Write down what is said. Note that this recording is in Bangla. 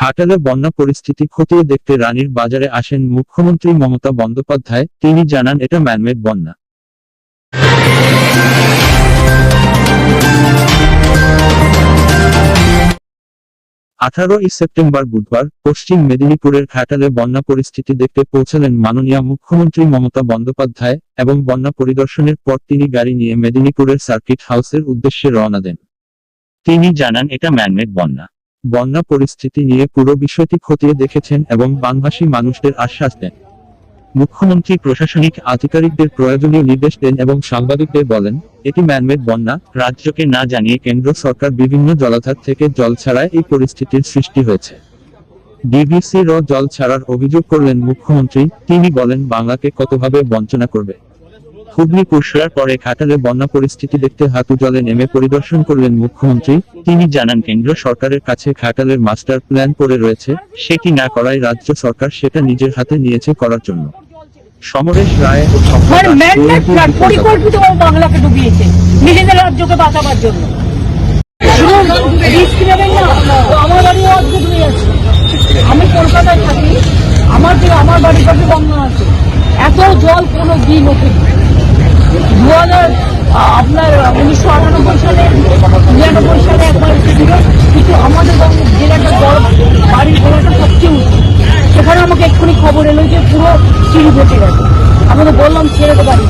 ঘাটালে বন্যা পরিস্থিতি খতিয়ে দেখতে রানীর বাজারে আসেন মুখ্যমন্ত্রী মমতা বন্দ্যোপাধ্যায়। তিনি জানান, এটা ম্যানমেড বন্যা। আঠারোই সেপ্টেম্বর বুধবার পশ্চিম মেদিনীপুরের ঘাটালে বন্যা পরিস্থিতি দেখতে পৌঁছালেন মাননীয় মুখ্যমন্ত্রী মমতা বন্দ্যোপাধ্যায় এবং বন্যা পরিদর্শনের পর তিনি গাড়ি নিয়ে মেদিনীপুরের সার্কিট হাউসের উদ্দেশ্যে রওনা দেন। তিনি জানান, এটা ম্যানমেড বন্যা। বন্যা পরিস্থিতি নিয়ে পুরো বিষয়টি খতিয়ে দেখেছেন এবং বানভাসী মানুষদের আশ্বাস দেন। মুখ্যমন্ত্রী প্রশাসনিক আধিকারিকদের প্রয়োজনীয় নির্দেশ দেন এবং সাংবাদিকদের বলেন, এটি ম্যানমেড বন্যা, রাজ্যকে না জানিয়ে কেন্দ্র সরকার বিভিন্ন জলাধার থেকে জল ছাড়ায় এই পরিস্থিতির সৃষ্টি হয়েছে। ডিবিসির জল ছাড়ার অভিযোগ করলেন মুখ্যমন্ত্রী, তিনি বলেন, বাংলাকে কতভাবে বঞ্চনা করবে? হুগলি কুশলার পরে ঘাটালে বন্যা পরিস্থিতি দেখতে হাতু জলে নেমে পরিদর্শন করলেন মুখ্যমন্ত্রী। তিনি জানান কেন্দ্র সরকারের কাছে ঘাটালের মাস্টার প্ল্যান করে রয়েছে। সেটি না করায় রাজ্য সরকার সেটা নিজের হাতে নিয়েছে করার জন্য। সমরেশ রায় ও মানে। পরিকল্পিতভাবে বাংলাকে ডুবিয়েছে। নিজেদের রাজ্যকে বাঁচাবার জন্য। আমার বাড়ি অদ্ভুত হয়ে আছে আমি কলকাতায় থাকি। আমার যে আমার বাড়ির কাছে বন্যা আছে। এত জল কোনো দিন আহ, আপনার উনিশশো আটানব্বই সালে, নিরানব্বই সালে একবার এসেছিল। কিন্তু আমাদের জেলাটা বড়, বাড়ির গোড়াটা সবচেয়ে উঁচু। সেখানে আমাকে এক্ষুনি খবর এলো যে পুরো সিঁড়ি বসে গেছে। আমি বললাম, ছেড়ে তো বাড়ি